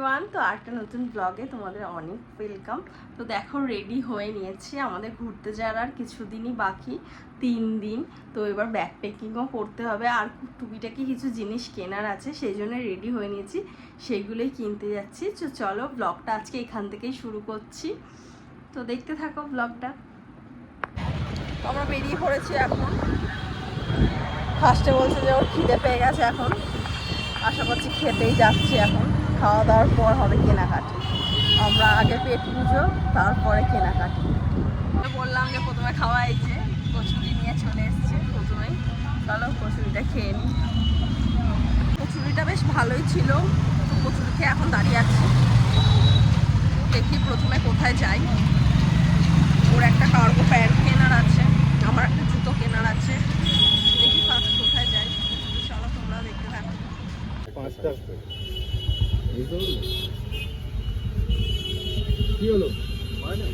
Everyone তো একটা নতুন ব্লগে তোমাদের অনেক ওয়েলকাম তো দেখো রেডি হয়ে নিয়েছি আমাদের ঘুরতে যাওয়ার। আর কিছুদিনই বাকি, তিন দিন। তো এবার ব্যাগ প্যাকিংও করতে হবে। আর টুকিটাকি কিছু জিনিস কেনার আছে, সেই জন্য রেডি হয়ে নিয়েছি। সেগুলোই কিনতে যাচ্ছি। তো চলো ব্লগটা আজকে এখান থেকেই শুরু করছি। তো দেখতে থাকো ব্লগটা আমরা বেরিয়ে পড়েছি এখন। ফার্স্টে বলছে যে ওর খিদে পেয়ে গেছে এখন। আশা করছি খেতেই যাচ্ছি এখন। খাওয়া দাওয়ার পর হবে কেনাকাটি। আমরা আগে পেট পুজো, তারপরে কেনাকাটি। বললাম যে প্রথমে খাওয়া যে কচুরি নিয়ে চলে এসছে প্রথমেই চলো কচুরিটা খেয়ে নিই কচুরিটা বেশ ভালোই ছিল। কচুরি খেয়ে এখন দাঁড়িয়ে আছি। দেখি প্রথমে কোথায় যাই। ওর একটা কার্গো প্যান্ট কেনার আছে, আমার একটা জুতো কেনার আছে। দেখি ফার্স্ট কোথায় যাই। চলো তোমরা দেখতে থাকো। বুঝতে পারলি? কি হলো? হয় না?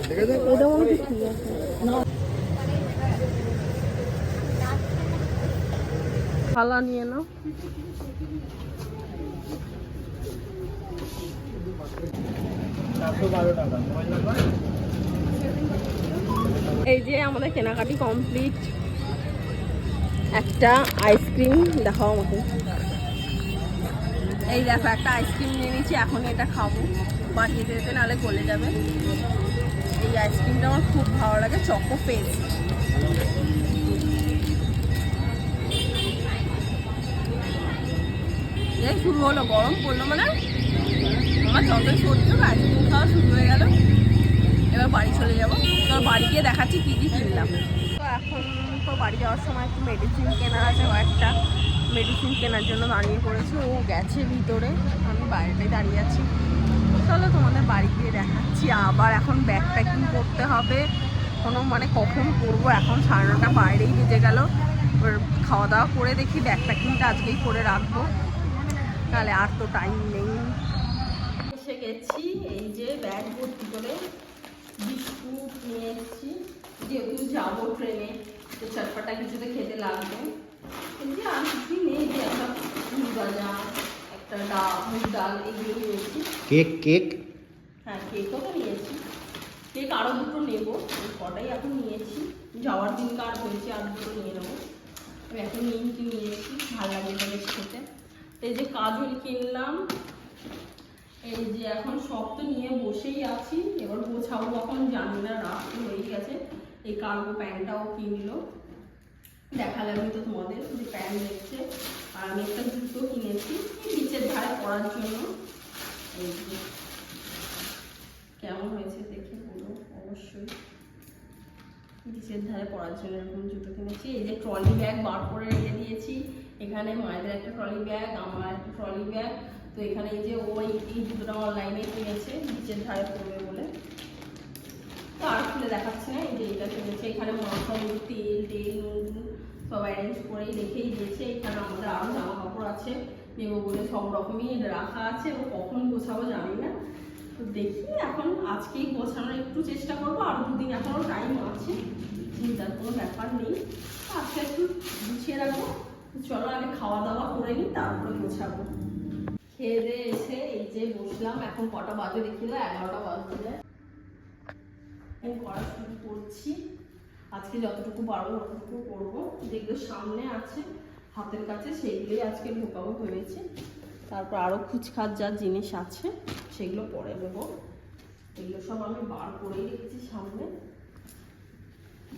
ঠিক আছে থালা নিয়ে নাও। চারশো বারো টাকা। মোবাইল নাম্বার এই যে আমাদের কেনাকাটি কমপ্লিট। একটা আইসক্রিম দেখাও আমাকে। এই দেখো, একটা আইসক্রিম নিয়ে নিয়েছি, এখন এটা খাব। বাড়ি যেতে যেতে নাহলে গলে যাবে। এই আইসক্রিমটা আমার খুব ভালো লাগে চকো পেস্ট শুরু হলো, গরম পড়ল মানে? আমার যতই সর্দি আইসক্রিম খাওয়া শুরু হয়ে গেল। বাড়ি চলে যাব। তো বাড়ি গিয়ে দেখাচ্ছি কী কী কিনলাম। তো এখন তো বাড়ি যাওয়ার সময় একটু মেডিসিন কেনার আছে একটা মেডিসিন কেনার জন্য দাঁড়িয়ে পড়েছে। ও গেছে ভিতরে, আমি বাইরেটাই দাঁড়িয়ে আছি। চলো তোমাদের বাড়ি গিয়ে দেখাচ্ছি। আবার এখন ব্যাগ প্যাকিং করতে হবে। কোনো মানে কখন করব? এখন সাড়ে নটা বাইরেই বেজে গেল। এবার খাওয়া দাওয়া করে দেখি ব্যাগ প্যাকিংটা আজকেই করে রাখব। তাহলে আর তো টাইম নেই। এসে গেছি, এই যে ব্যাগ ভর্তি করে বিস্কুট নিয়ে এসেছি যেহেতু যাব ট্রেনে তো চটপটা কিছুতে খেতে লাগবে। যে আর কিছুই নেই যে একটা মুগ ভাজা একটা ডাল মুগ ডাল এগুলো নিয়েছি কেক কেক? হ্যাঁ কেকও তো নিয়েছি কেক আরও দুটো নেব কটাই এখন নিয়েছি। যাওয়ার দিন কার হয়েছে আর দুটো নিয়ে নেব। আমি এখন নিমকি নিয়েছি ভালো লাগে বেশ খেতে। এই যে কাজল কিনলাম এই যে এখন সব তো নিয়ে বসেই আছি, এবার গোছাবো কখন জানি না, রাত হয়ে গেছে। এই কার্গো প্যান্টটাও কিনলো দেখালে আমি তো তোমাদের, যে প্যান্ট দেখছে। আর আমি একটা জুতো কিনেছি নিচের ধারে পড়ার জন্য। এই যে, কেমন হয়েছে দেখে বলো, অবশ্যই। নিচের ধারে পড়ার জন্য এরকম জুতো কিনেছি। এই যে ট্রলি ব্যাগ বার করে রেখে দিয়েছি। এখানে মায়েদের একটা ট্রলি ব্যাগ আমার একটা ট্রলি ব্যাগ তো এখানে এই যে ওই এই জুতোটা অনলাইনে কিনেছে, নিচের ধারে পড়বে বলে। তো আর খুলে দেখাচ্ছে না এই যে এটা কিনেছে। এখানে মশলা তেল তেল, নুন, সব অ্যারেঞ্জ করেই রেখেই দিয়েছে। এখানে আমাদের আরও জামা কাপড় আছে, নেব বলে সব রকমই রাখা আছে। এবং কখন গোছাবো জানি না। তো দেখি এখন আজকেই গোছানোর একটু চেষ্টা করব। আর দুদিন এখনও টাইম আছে, চিন্তার কোনো ব্যাপার নেই। আজকে একটু গুছিয়ে রাখব। চলো আগে খাওয়া দাওয়া করে নিই, তারপরে গোছাবো। খেয়ে দিয়ে এসে এই যে বসলাম, এখন কটা বাজে দেখি না, এগারোটা বাজে আমি শুরু করছি। আজকে যতটুকু পারব ততটুকু করব। যেগুলো সামনে আছে, হাতের কাছে, সেইগুলোই আজকে ঢোকাবো ভেবেছি। তারপর আরও খুচখাচ যা জিনিস আছে, সেগুলো পরে দেবো এগুলো সব আমি বার করেই রেখেছি সামনে।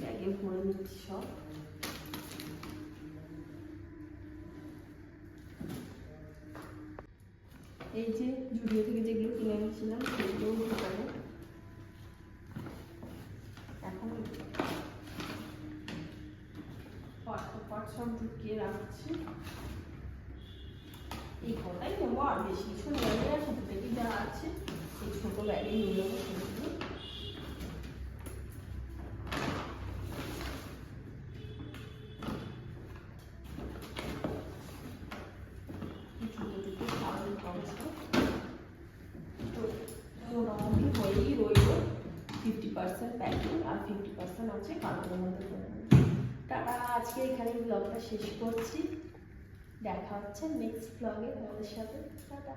ব্যাগে ভরে নিচ্ছি সব। এই যে জুডিও থেকে যেগুলো কিনে এনেছিলাম, সেগুলোও পারে। এখন পট সব ঢুকিয়ে রাখছি। এই কটাই নেব, আর বেশি কিছু নেব না সব থেকে যা আছে হয়েই রইল ফিফটি পার্সেন্ট প্যাকিং আর ফিফটি পার্সেন্ট আছে কাপড়ের মধ্যে টাটা, আজকে এখানে ব্লগটা শেষ করছি। দেখা হচ্ছে নেক্সট ব্লগে আমাদের সাথে। টাটা।